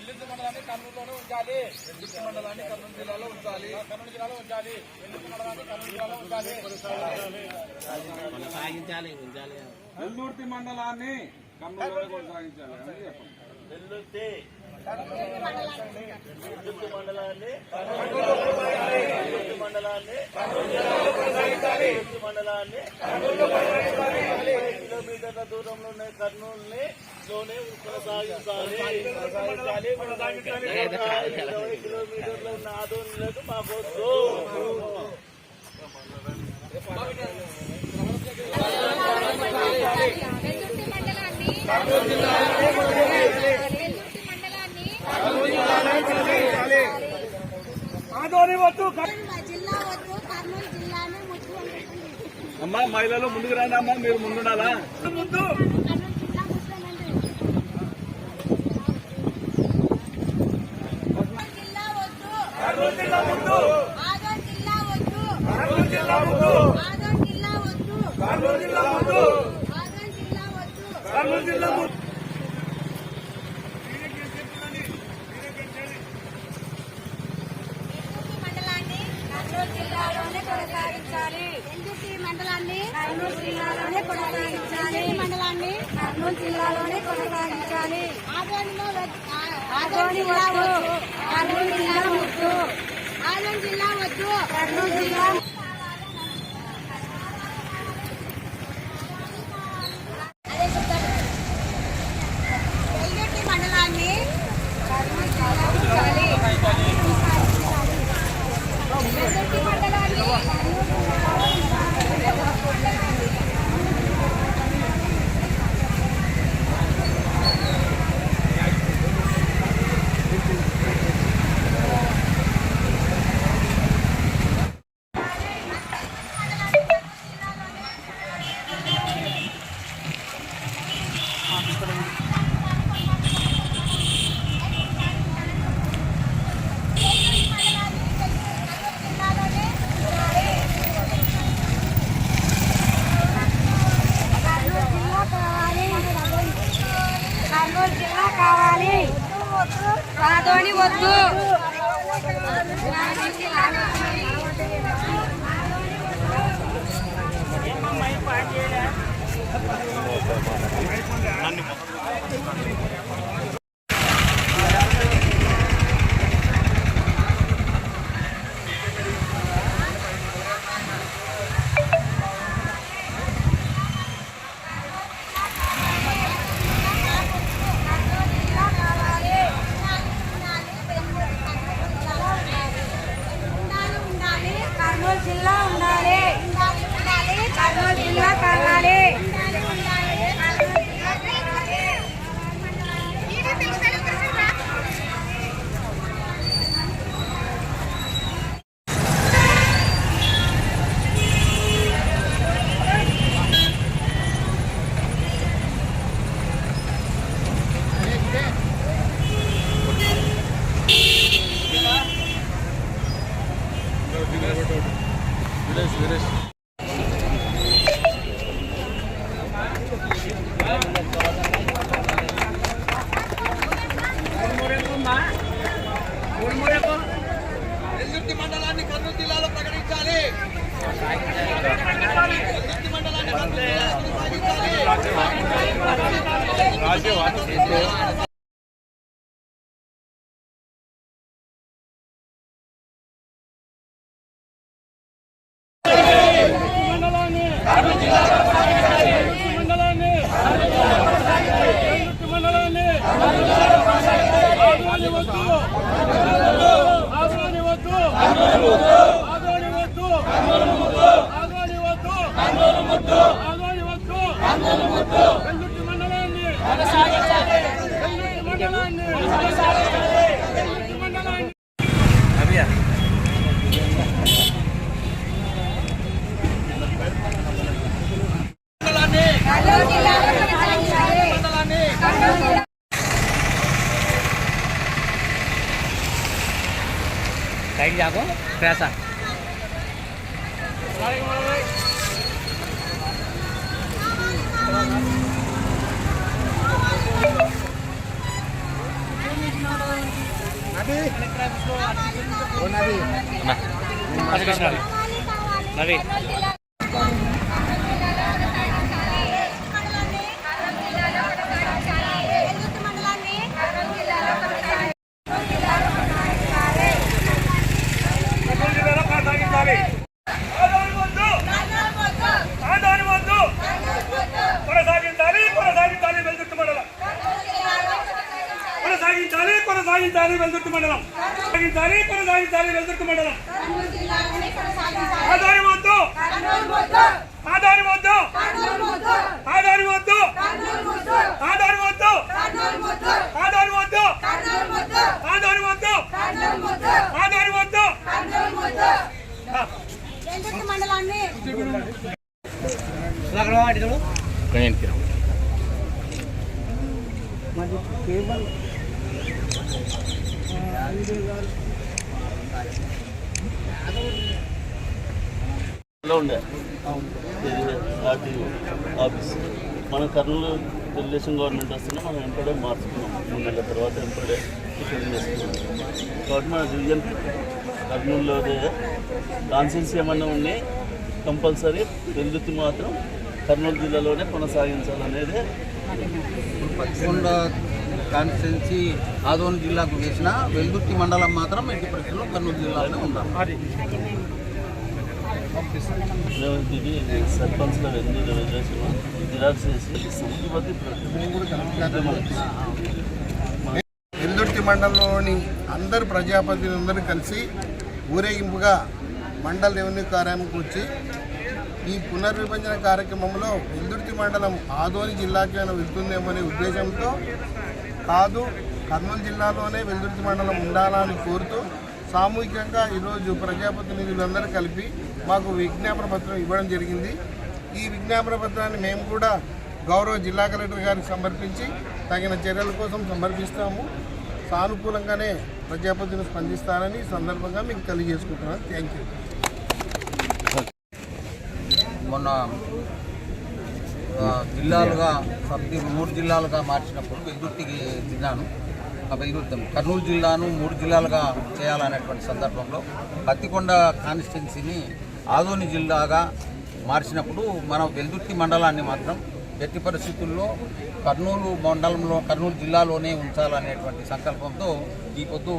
వెల్లుల్లి మండలాన్ని కర్నూలులోనే ఉంచాలి. వెల్లుల్లి మండలాన్ని కర్నూలు జిల్లాలో ఉంచాలి. కర్నూలు జిల్లాలో ఉంచాలి. వెల్లుల్లి మండలాన్ని కర్నూలు జిల్లాలో ఉంచాలి. కొనసాగించాలి. ఉంచాలి. వెల్లుర్తి మండలాన్ని కర్నూలులో కొనసాగించాలి. అని చెప్పండి వెల్లుర్తి మండలాన్ని మండలాన్ని కిలోమీటర్ల దూరంలో ఉన్న కర్నూలుని లోనే కొనసాగించాలి ఇరవై కిలోమీటర్లు ఉన్న ఆదోళనలకు మాకొద్దు వెల్లుర్తి జిల్లా వద్దు కర్నూలు జిల్లాను ముద్దు అనుకుంటుంది అమ్మా మహిళలు ముందుకు రండి అమ్మా మీరు ముందుండాలా? ముందు జిల్లా ముందు జిల్లా కర్నూలు జిల్లా ముందు ఆదోన్ జిల్లా వద్దు కర్నూలు జిల్లా ముందు ఆదోన్ జిల్లా వద్దు కర్నూలు జిల్లా ముందు వెల్లుర్తి మండలాన్ని కర్నూలు జిల్లాలోనే కొనసాగించాలి వెల్లుర్తి మండలాన్ని కర్నూలు జిల్లాలోనే కొనసాగించాలి మండలాన్ని కర్నూలు జిల్లాలోనే కొనసాగించాలి ఆదోనిలో ఆదోని వద్దు కర్నూలు జిల్లా వద్దు ఆదోని జిల్లా వద్దు కర్నూలు జిల్లా అదే చెప్తాను వెల్లుర్తి మండలాన్ని కర్నూలు జిల్లా ఉంచాలి వెల్లుర్తి మండలాన్ని కర్నూలు జిల్లా కావాలి కర్నూలు జిల్లా కావాలి ఆదోని వద్దు. నన్ను జిల్లా కావాలి ఉండాలి ఉండాలి కర్నూలు జిల్లా ఉండాలి ఉండాలి కర్నూలు జిల్లా కావాలి ఉండాలి ఉండాలి కర్నూలు జిల్లా కావాలి Vellurthi Nabi. Masih ke Nabi. కొనసాగించాలి వెల్దుర్తి మండలం. కొనసాగించాలి కొనసాగించాలి వెల్దుర్తి మండలం. ఆదాని వద్దు. ఆదాని వద్దు. ఆదాని వద్దు. ఆదాని వద్దు. ఆదాని వద్దు. ఆదాని వద్దు. ఆదాని వద్దు. మండలాన్ని లో ఉండే? ఆఫీస్. మన కర్నూలు తెలుగుదేశం గవర్నమెంట్ వస్తున్నా మనం ఎంపడే మార్చుకున్నాం. మూడు నెలల తర్వాత ఎంపడే కాబట్టి మన డివిజన్ కర్నూలులో కాన్సెన్స్ ఏమన్నా ఉండి కంపల్సరీ వెల్లుత్తి మాత్రం కర్నూలు జిల్లాలోనే కొనసాగించాలనేది. కాన్స్టిట్యున్సీ ఆదోని జిల్లాకు వేసిన వెల్దుర్తి మండలం మాత్రం ఎట్టి పరిస్థితుల్లో కర్నూలు జిల్లాలోనే ఉండాలి. సర్పంచ్లో జిరాక్స్ చేసి వెల్దుర్తి మండలంలోని అందరు ప్రజాప్రతినిధులందరూ కలిసి ఊరేగింపుగా మండల రెవెన్యూ కార్యాలయంకి వచ్చి ఈ పునర్విభజన కార్యక్రమంలో వెల్దుర్తి మండలం ఆదోని జిల్లాకి అయినా వెళ్తుందేమనే ఉద్దేశంతో కాదు కర్నూలు జిల్లాలోనే వెల్దుర్తి మండలం ఉండాలని కోరుతూ సామూహికంగా ఈరోజు ప్రజాప్రతినిధులందరూ కలిపి మాకు విజ్ఞాపన పత్రం ఇవ్వడం జరిగింది. ఈ విజ్ఞాపన పత్రాన్ని మేము కూడా గౌరవ జిల్లా కలెక్టర్ గారికి సమర్పించి తగిన చర్యల కోసం సమర్పిస్తాము. సానుకూలంగానే ప్రజాపతిని స్పందిస్తారని సందర్భంగా మీకు తెలియజేసుకుంటున్నాను. థ్యాంక్ యూ మొన్న జిల్లాలుగా సబ్ మూడు జిల్లాలుగా మార్చినప్పుడు వెల్దుర్తికి జిల్లాను ఆ కర్నూలు జిల్లాను మూడు జిల్లాలుగా చేయాలనేటువంటి సందర్భంలో పత్తికొండ కాన్స్టిట్యున్సీని ఆదోని జిల్లాగా మార్చినప్పుడు మనం వెల్దుర్తి మండలాన్ని మాత్రం ఎట్టి పరిస్థితుల్లో కర్నూలు మండలంలో కర్నూలు జిల్లాలోనే ఉంచాలనేటువంటి సంకల్పంతో ఈ పొద్దు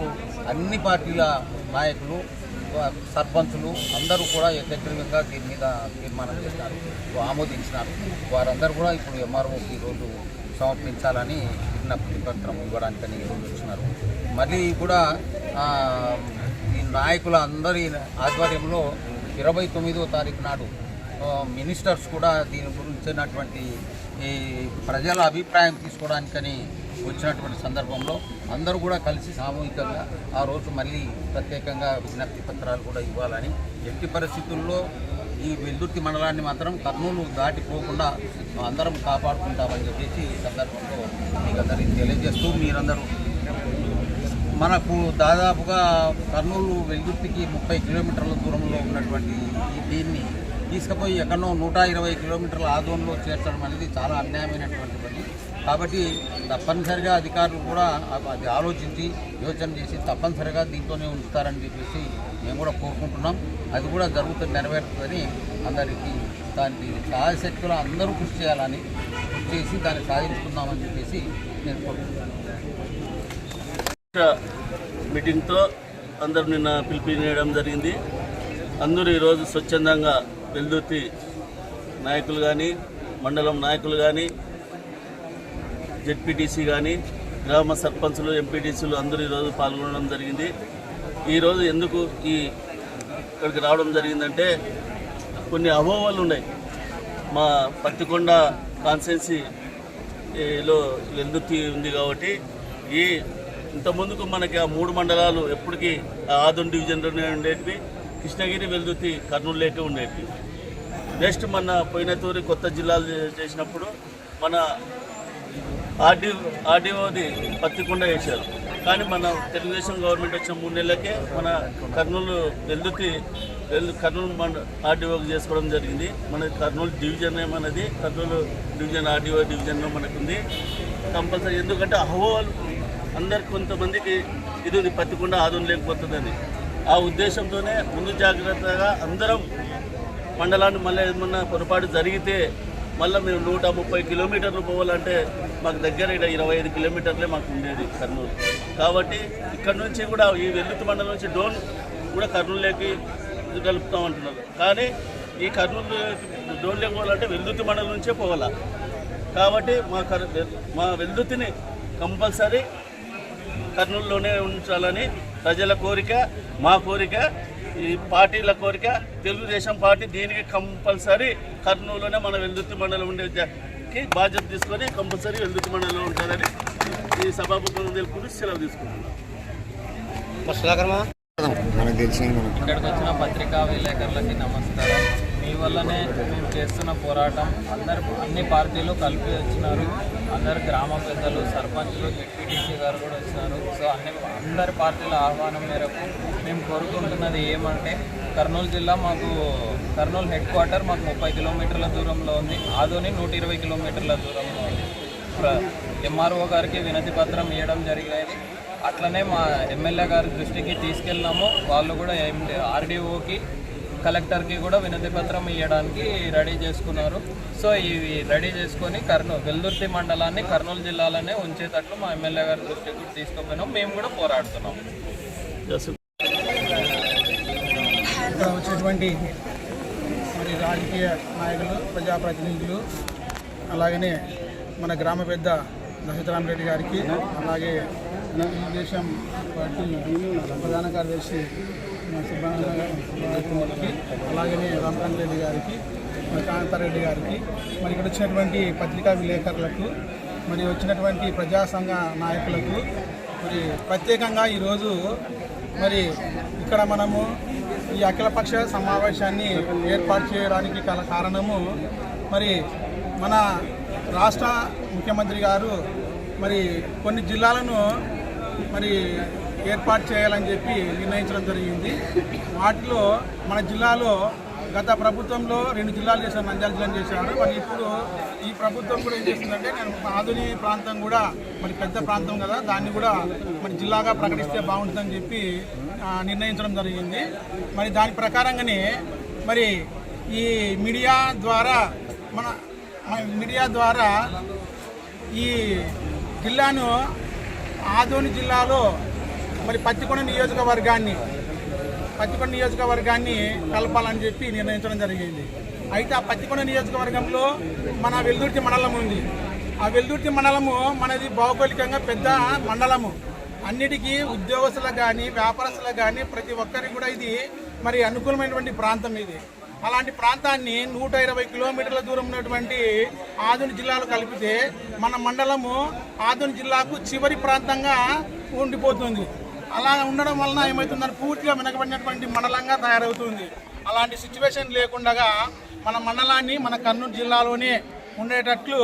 అన్ని పార్టీల నాయకులు సర్పంచులు అందరూ కూడా ఏకగ్రీవంగా దీని మీద తీర్మానం చేసినారు ఆమోదించినారు. వారందరూ కూడా ఇప్పుడు ఎంఆర్ఓకి ఈరోజు సమర్పించాలని విజ్ఞప్తి పత్రం ఇవ్వడానికని ఈరోజు వచ్చినారు. మళ్ళీ కూడా ఈ నాయకుల అందరి ఆధ్వర్యంలో ఇరవై తొమ్మిదో తారీఖు నాడు మినిస్టర్స్ కూడా దీని గురించినటువంటి ఈ ప్రజల అభిప్రాయం తీసుకోవడానికని వచ్చినటువంటి సందర్భంలో అందరూ కూడా కలిసి సామూహికంగా ఆ రోజు మళ్ళీ ప్రత్యేకంగా విజ్ఞప్తి పత్రాలు కూడా ఇవ్వాలని ఎట్టి పరిస్థితుల్లో ఈ వెల్దుర్తి మండలాన్ని మాత్రం కర్నూలు దాటిపోకుండా అందరం కాపాడుకుంటామని చెప్పేసి ఈ సందర్భంలో మీకు అందరికీ తెలియజేస్తూ మీరందరూ మనకు దాదాపుగా కర్నూలు వెల్దుర్తికి ముప్పై కిలోమీటర్ల దూరంలో ఉన్నటువంటి దీన్ని తీసుకుపోయి ఎక్కడో నూట ఇరవై కిలోమీటర్ల ఆదోన్లో చేర్చడం అనేది చాలా అన్యాయమైనటువంటి పని. కాబట్టి తప్పనిసరిగా అధికారులు కూడా అది ఆలోచించి యోచన చేసి తప్పనిసరిగా దీంతోనే ఉంచుతారని చెప్పేసి మేము కూడా కోరుకుంటున్నాం. అది కూడా జరుగుతుంది నెరవేరుతుందని అందరికీ దానికి సాయశక్తులు అందరూ కృషి చేయాలని కృషి చేసి దాన్ని సాధించుకుందామని చెప్పేసి నేను కోరుకుంటున్నాను. మీటింగ్తో అందరు నిన్న పిలిపినేయడం జరిగింది. అందరూ ఈరోజు స్వచ్ఛందంగా వెల్దుర్తి నాయకులు కానీ మండలం నాయకులు కానీ జెడ్పీటీసీ కానీ గ్రామ సర్పంచులు ఎంపీటీసీలు అందరూ ఈరోజు పాల్గొనడం జరిగింది. ఈరోజు ఎందుకు ఈ ఇక్కడికి రావడం జరిగిందంటే కొన్ని అభోవాలు ఉన్నాయి. మా పత్తికొండ కాన్స్టెన్సీ లో ఉంది కాబట్టి ఈ ఇంతకుముందుకు మనకి ఆ మూడు మండలాలు ఎప్పటికీ ఆ ఆదం డివిజన్లోనే ఉండేటివి కృష్ణగిరి వెల్దుర్తి కర్నూలు లేక ఉండేటివి. నెక్స్ట్ మన పోయిన తూరి కొత్త జిల్లాలు చేసినప్పుడు మన ఆర్డీ ఆర్డీఓది పత్తికొండ వేశారు. కానీ మన తెలుగుదేశం గవర్నమెంట్ వచ్చిన మూడు నెలలకే మన కర్నూలు వెల్దుర్తి వెల్దు కర్నూలు మండ ఆర్డీఓకి చేసుకోవడం జరిగింది. మన కర్నూలు డివిజన్ ఏమన్నది? కర్నూలు డివిజన్ ఆర్డీఓ డివిజన్లో మనకుంది. కంపల్సరీ ఎందుకంటే అహోవాలు అందరికి కొంతమందికి ఇది ఉంది పత్తికొండ ఆదం లేకపోతుందని. ఆ ఉద్దేశంతోనే ముందు జాగ్రత్తగా అందరం మండలాన్ని మళ్ళీ ఏమన్నా పొరపాటు జరిగితే మళ్ళీ మేము నూట ముప్పై కిలోమీటర్లు పోవాలంటే మాకు దగ్గర ఇక్కడ ఇరవై ఐదు కిలోమీటర్లే మాకు ఉండేది కర్నూలు. కాబట్టి ఇక్కడ నుంచి కూడా ఈ వెల్లుత్తి మండలం నుంచి డోన్ కూడా కర్నూలులోకి కలుపుతాం అంటున్నారు కానీ ఈ కర్నూలు డోన్లోకి పోవాలంటే వెల్లుత్తి మండలం నుంచే పోవాలా? కాబట్టి మా కర్ మా వెల్లుత్తిని కంపల్సరీ కర్నూలులోనే ఉంచాలని ప్రజల కోరిక మా కోరిక ఈ పార్టీల కోరిక తెలుగుదేశం పార్టీ దీనికి కంపల్సరీ కర్నూలులోనే మన వెల్దుర్తి మండలం ఉండేకి బాధ్యత తీసుకొని కంపల్సరీ వెల్దుర్తి మండలంలో ఉంటారని ఈ సభాపతి తెలుపుకుని సెలవు తీసుకుంటున్నాను ఇక్కడికి వచ్చిన పత్రికా విలేకరులకి నమస్కారం. మీ వల్లనే మేము చేస్తున్న పోరాటం. అందరు అన్ని పార్టీలు కలిపి వచ్చినారు. అందరు గ్రామ పెద్దలు సర్పంచ్లు డిప్యూటీసీ గారు కూడా వచ్చినారు. సో అన్ని అందరి పార్టీల ఆహ్వానం మేరకు మేము కోరుకుంటున్నది ఏమంటే కర్నూలు జిల్లా మాకు కర్నూలు హెడ్ క్వార్టర్ మాకు ముప్పై కిలోమీటర్ల దూరంలో ఉంది. ఆదోని నూట ఇరవై కిలోమీటర్ల దూరంలో ఉంది. ఎంఆర్ఓ గారికి వినతి పత్రం ఇవ్వడం జరిగేది అట్లనే మా ఎమ్మెల్యే గారి దృష్టికి తీసుకెళ్ళినాము. వాళ్ళు కూడా ఆర్డీఓకి కలెక్టర్కి కూడా వినతి పత్రం ఇవ్వడానికి రెడీ చేసుకున్నారు. సో ఇవి రెడీ చేసుకొని కర్నూలు వెల్దుర్తి మండలాన్ని కర్నూలు జిల్లాలోనే ఉంచేటట్లు మా ఎమ్మెల్యే గారి దృష్టికి కూడా తీసుకుపోయినాం. మేము కూడా పోరాడుతున్నాం. ఇక్కడ వచ్చేటువంటి మరి రాజకీయ నాయకులు ప్రజాప్రతినిధులు అలాగనే మన గ్రామ పెద్ద దశరథరామరెడ్డి గారికి అలాగే తెలుగుదేశం పార్టీ ప్రధాన కార్యదర్శి మన సుబ్రహ్మణ్య అలాగనే రామకాంత్ రెడ్డి గారికి మరి కాంతారెడ్డి గారికి మరి ఇక్కడ వచ్చినటువంటి పత్రికా విలేకరులకు మరి వచ్చినటువంటి ప్రజా సంఘ నాయకులకు మరి ప్రత్యేకంగా ఈరోజు మరి ఇక్కడ మనము ఈ అఖిలపక్ష సమావేశాన్ని ఏర్పాటు చేయడానికి గల కారణము మరి మన రాష్ట్ర ముఖ్యమంత్రి గారు మరి కొన్ని జిల్లాలను మరి ఏర్పాటు చేయాలని చెప్పి నిర్ణయించడం జరిగింది. వాటిలో మన జిల్లాలో గత ప్రభుత్వంలో రెండు జిల్లాలు చేశారు నంద్యాల జిల్లా చేశారు. మరి ఇప్పుడు ఈ ప్రభుత్వం కూడా ఏం చేస్తుందంటే నేను ఆధుని ప్రాంతం కూడా మరి పెద్ద ప్రాంతం కదా దాన్ని కూడా మరి జిల్లాగా ప్రకటిస్తే బాగుంటుందని చెప్పి నిర్ణయించడం జరిగింది. మరి దాని ప్రకారంగానే మరి ఈ మీడియా ద్వారా మన మన మీడియా ద్వారా ఈ జిల్లాను ఆదోని జిల్లాలో మరి పత్తికొండ నియోజకవర్గాన్ని పత్తికొండ నియోజకవర్గాన్ని కలపాలని చెప్పి నిర్ణయించడం జరిగింది. అయితే ఆ పత్తికొండ నియోజకవర్గంలో మన వెల్దుర్తి మండలం ఉంది. ఆ వెల్దుర్తి మండలము మనది భౌగోళికంగా పెద్ద మండలము. అన్నిటికీ ఉద్యోగస్తులకు కానీ వ్యాపారస్తులకు కానీ ప్రతి ఒక్కరికి కూడా ఇది మరి అనుకూలమైనటువంటి ప్రాంతం ఇది. అలాంటి ప్రాంతాన్ని నూట ఇరవై కిలోమీటర్ల దూరం ఉన్నటువంటి ఆదుని జిల్లాలు కలిపితే మన మండలము ఆదుని జిల్లాకు చివరి ప్రాంతంగా ఉండిపోతుంది. అలా ఉండడం వలన ఏమవుతుందని పూర్తిగా వెనకబడినటువంటి మండలంగా తయారవుతుంది. అలాంటి సిచ్యువేషన్ లేకుండా మన మండలాన్ని మన కర్నూలు జిల్లాలోనే ఉండేటట్లు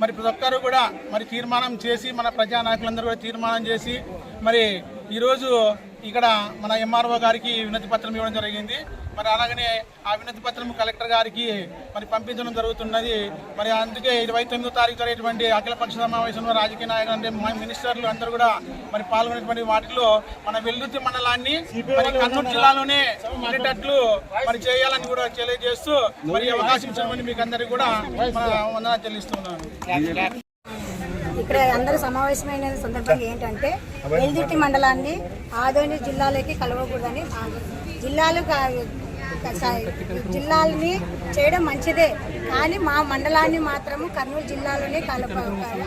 మరి ప్రతి ఒక్కరు కూడా మరి తీర్మానం చేసి మన ప్రజానాయకులందరూ కూడా తీర్మానం చేసి మరి ఈరోజు ఇక్కడ మన ఎంఆర్ఓ గారికి వినతి పత్రం ఇవ్వడం జరిగింది. మరి అలాగనే ఆ వినతి పత్రం కలెక్టర్ గారికి మరి పంపించడం జరుగుతున్నది. మరి అందుకే ఇరవై తొమ్మిదో తారీఖు జరిగేటువంటి అఖిలపక్ష సమావేశంలో రాజకీయ నాయకులు అంటే మినిస్టర్లు అందరూ కూడా మరి పాల్గొనేటువంటి వాటిలో మన వెల్లుత్తి మండలాన్ని మరి కర్నూలు జిల్లాలోనే ఉండేటట్లు మరి చేయాలని కూడా తెలియజేస్తూ మరి అవకాశం ఇచ్చినటువంటి మీకు అందరికీ కూడా మన వందనాలు చెల్లిస్తున్నాను. ఇక్కడ అందరూ సమావేశమైన సందర్భంగా ఏంటంటే ఎల్దిట్టి మండలాన్ని ఆదోని జిల్లాలోకి కలవకూడదని జిల్లాలు కా- జిల్లాలని చేయడం మంచిదే. కానీ మా మండలాన్ని మాత్రము కర్నూలు జిల్లాలోనే కలప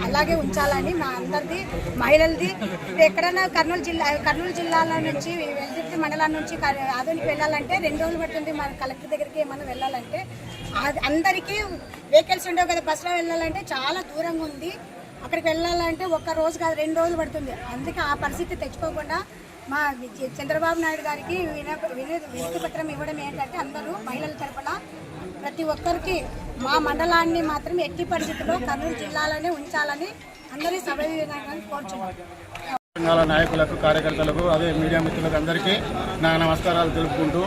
అలాగే ఉంచాలని మా అందరిది మహిళలది. ఎక్కడైనా కర్నూలు జిల్లా కర్నూలు జిల్లాలో నుంచి వెల్దుర్తి మండలం నుంచి క- ఆదోనికి వెళ్ళాలంటే రెండు రోజులు పడుతుంది మన కలెక్టర్ దగ్గరికి ఏమైనా వెళ్ళాలంటే అది అందరికీ వెహికల్స్ ఉండవు కదా. బస్సులో వెళ్ళాలంటే చాలా దూరంగా ఉంది. అక్కడికి వెళ్ళాలంటే ఒక్క రోజు కాదు రెండు రోజులు పడుతుంది. అందుకే ఆ పరిస్థితి తెచ్చుకోకుండా మా చంద్రబాబు నాయుడు గారికి విన విన- వినతి పత్రం ఇవ్వడం ఏంటంటే అందరూ మహిళల తరపున ప్రతి ఒక్కరికి మా మండలాన్ని మాత్రం ఎట్టి పరిస్థితుల్లో కర్నూలు జిల్లాలోనే ఉంచాలని అందరి సభ కోరుచున్నాను సంఘాల నాయకులకు కార్యకర్తలకు అదే మీడియా మిత్రులకు అందరికీ నా నమస్కారాలు తెలుపుకుంటూ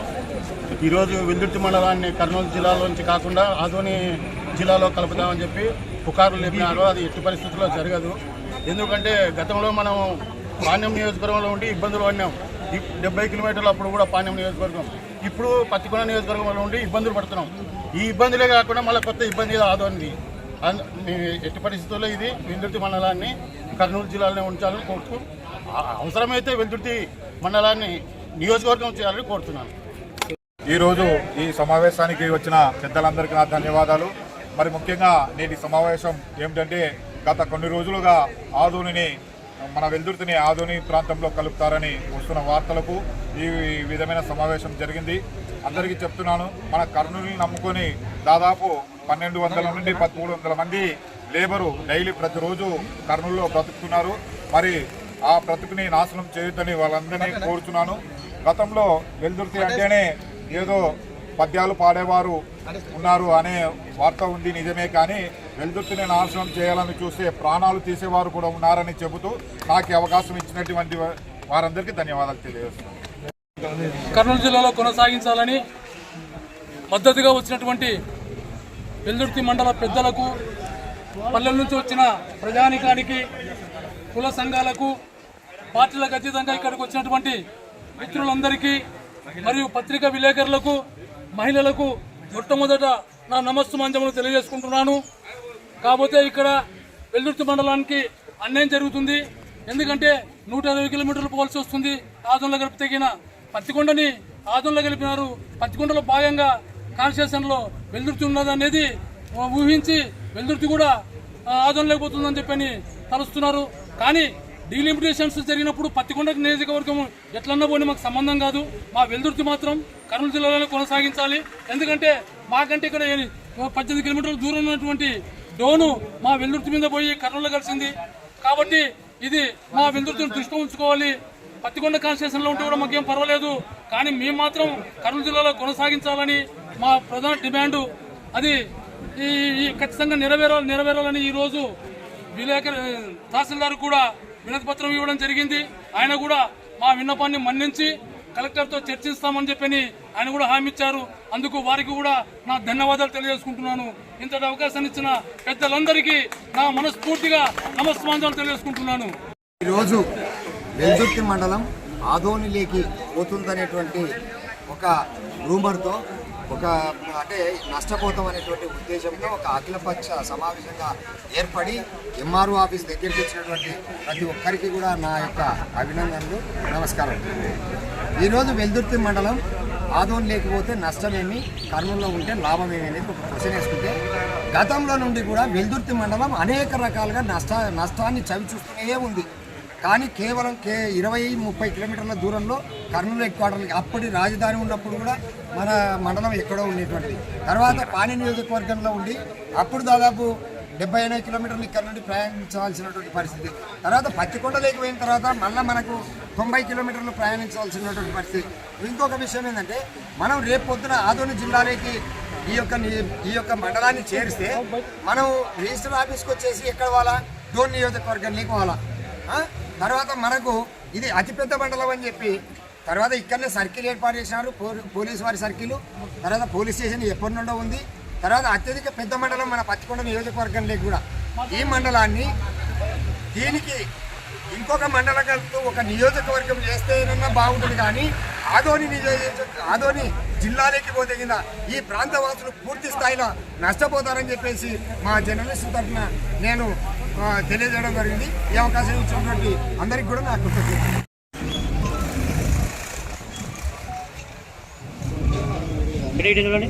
ఈరోజు విల్దుర్తి మండలాన్ని కర్నూలు జిల్లాలోంచి కాకుండా ఆదోని జిల్లాలో కలుపుతామని చెప్పి పుకార్లు లేపినారో అది ఎట్టి పరిస్థితుల్లో జరగదు. ఎందుకంటే గతంలో మనం పాణ్యం నియోజకవర్గంలో ఉండి ఇబ్బందులు పడినాం. డెబ్బై కిలోమీటర్లు అప్పుడు కూడా పాణ్యం నియోజకవర్గం. ఇప్పుడు పత్తికొండ నియోజకవర్గంలో ఉండి ఇబ్బందులు పడుతున్నాం. ఈ ఇబ్బందులే కాకుండా మళ్ళీ కొత్త ఇబ్బంది ఆదోంది అంద- ఎట్టి పరిస్థితుల్లో ఇది వెల్దుర్తి మండలాన్ని కర్నూలు జిల్లాలోనే ఉంచాలని కోరుతూ అవసరమైతే వెల్దుర్తి మండలాన్ని నియోజకవర్గం చేయాలని కోరుతున్నాను. ఈరోజు ఈ సమావేశానికి వచ్చిన పెద్దలందరికీ నా ధన్యవాదాలు. మరి ముఖ్యంగా నేటి సమావేశం ఏమిటంటే గత కొన్ని రోజులుగా ఆధునిని మన వెల్దుర్తిని ఆదోని ప్రాంతంలో కలుపుతారని వస్తున్న వార్తలకు ఈ విధమైన సమావేశం జరిగింది. అందరికీ చెప్తున్నాను మన కర్నూలుని నమ్ముకొని దాదాపు పన్నెండు వందల నుండి పదమూడు వందల మంది లేబరు డైలీ ప్రతిరోజు కర్నూలులో బ్రతుకుతున్నారు. మరి ఆ బ్రతుకుని నాశనం చేయొద్దని వాళ్ళందరినీ కోరుతున్నాను గతంలో వెల్దుర్తి అంటేనే ఏదో పద్యాలు పాడేవారు ఉన్నారు అనే వార్త ఉంది నిజమే కానీ వెల్దుర్తిని నాశనం చేయాలని చూస్తే ప్రాణాలు తీసేవారు కూడా ఉన్నారని చెబుతూ నాకు అవకాశం ఇచ్చినటువంటి వారందరికీ ధన్యవాదాలు తెలియజేస్తున్నాను. కర్నూలు జిల్లాలో కొనసాగించాలని మద్దతుగా వచ్చినటువంటి వెల్దుర్తి మండల పెద్దలకు పల్లెల నుంచి వచ్చిన ప్రజానికానికి కుల సంఘాలకు పార్టీలకు అతీతంగా ఇక్కడికి వచ్చినటువంటి మిత్రులందరికీ మరియు పత్రికా విలేకరులకు మహిళలకు మొట్టమొదట నా నమస్సు మంచములు తెలియజేసుకుంటున్నాను. కాకపోతే ఇక్కడ వెల్దుర్తి మండలానికి అన్యాయం జరుగుతుంది. ఎందుకంటే నూట ఇరవై కిలోమీటర్లు పోవాల్సి వస్తుంది. ఆదంలో గలిపి తగిన పత్తికొండని ఆదంలో గలిపినారు. పత్తికొండలో భాగంగా కాన్స్టిట్యూషన్లో వెల్దుర్తి ఉన్నదనేది ఊహించి వెల్దుర్తి కూడా ఆ, ఆదంలోకి పోతుందని చెప్పని తలుస్తున్నారు. కానీ డీలిమిటేషన్స్ జరిగినప్పుడు పత్తికొండ నియోజకవర్గం ఎట్లన్నా పోనీ మాకు సంబంధం కాదు. మా వెల్దుర్తి మాత్రం కర్నూలు జిల్లాలోనే కొనసాగించాలి. ఎందుకంటే మాకంటే ఇక్కడ పద్దెనిమిది కిలోమీటర్ల దూరం ఉన్నటువంటి డోను మా వెల్దుర్తి మీద పోయి కర్నూలు కలిసింది. కాబట్టి ఇది మా వెల్దుర్తిని దృష్టిలో ఉంచుకోవాలి. పత్తికొండ కాన్స్టిట్యూషన్లో ఉంటే కూడా మాకేం పర్వాలేదు. కానీ మేము మాత్రం కర్నూలు జిల్లాలో కొనసాగించాలని మా ప్రధాన డిమాండ్. అది ఈ ఈ ఖచ్చితంగా నెరవేరాలి నెరవేరాలని ఈరోజు విలేకరు తహసీల్దార్ కూడా వినతిపత్రం ఇవ్వడం జరిగింది. ఆయన కూడా మా విన్నపాన్ని మన్నించి కలెక్టర్తో చర్చిస్తామని చెప్పని ఆయన కూడా హామీ ఇచ్చారు. అందుకు వారికి కూడా నా ధన్యవాదాలు తెలియజేసుకుంటున్నాను. ఇంతటి అవకాశాన్ని ఇచ్చిన పెద్దలందరికీ నా మనస్ఫూర్తిగా నమస్కారాలు తెలియజేసుకుంటున్నాను. ఈరోజు వెల్దుర్తి మండలం ఆదోనిలేకి పోతుందనేటువంటి ఒక రూమర్తో ఒక అంటే నష్టపోతాం అనేటువంటి ఉద్దేశంతో ఒక అఖిలపక్ష సమావేశంగా ఏర్పడి ఎంఆర్ఓ ఆఫీస్ దగ్గరికి వచ్చినటువంటి ప్రతి ఒక్కరికి కూడా నా యొక్క అభినందనలు నమస్కారం. ఈరోజు వెల్దుర్తి మండలం ఆదోన్ లేకపోతే నష్టమేమి కర్నూలులో ఉంటే లాభం అనేది ఒక క్వశ్చన్ వేసుకుంటే గతంలో నుండి కూడా వెల్దుర్తి మండలం అనేక రకాలుగా నష్ట నష్టాన్ని చవి చూస్తూనే ఉంది. కానీ కేవలం కే ఇరవై ముప్పై కిలోమీటర్ల దూరంలో కర్నూలు హెడ్ క్వార్టర్కి అప్పటి రాజధాని ఉన్నప్పుడు కూడా మన మండలం ఎక్కడో ఉండేటువంటిది. తర్వాత పాణి నియోజకవర్గంలో ఉండి అప్పుడు దాదాపు డెబ్బై ఎనిమిది కిలోమీటర్లు ఇక్కడ నుండి ప్రయాణించవలసినటువంటి పరిస్థితి. తర్వాత పత్తికొండ లేకపోయిన తర్వాత మళ్ళీ మనకు తొంభై కిలోమీటర్లు ప్రయాణించవలసినటువంటి పరిస్థితి. ఇంకొక విషయం ఏంటంటే మనం రేపు పొద్దున ఆదోని జిల్లాలోకి ఈ యొక్క ఈ యొక్క మండలాన్ని చేరిస్తే మనం రిజిస్టర్ ఆఫీస్కి వచ్చేసి ఎక్కడ వాళ్ళ డోన్ నియోజకవర్గానికి పోవాలా? తర్వాత మనకు ఇది అతిపెద్ద మండలం అని చెప్పి తర్వాత ఇక్కడనే సర్కిల్ ఏర్పాటు చేసినారు పో- పోలీస్ వారి సర్కిల్ తర్వాత పోలీస్ స్టేషన్ ఎప్పటి నుండో ఉంది తర్వాత అత్యధిక పెద్ద మండలం మన పత్తికొండ నియోజకవర్గంలో కూడా. ఈ మండలాన్ని దీనికి ఇంకొక మండలం కలుపుతూ ఒక నియోజకవర్గం చేస్తేనన్నా బాగుంటుంది కానీ ఆదోని నియోజక ఆదోని జిల్లాలోకి పోతే కింద ఈ ప్రాంతవాసులు పూర్తి స్థాయిలో నష్టపోతారని చెప్పేసి మా జర్నలిస్టు తరఫున నేను తెలియజేయడం జరిగింది. ఈ అవకాశం ఇచ్చినటువంటి అందరికీ కూడా నాకు కృతజ్ఞతలు. చూడండి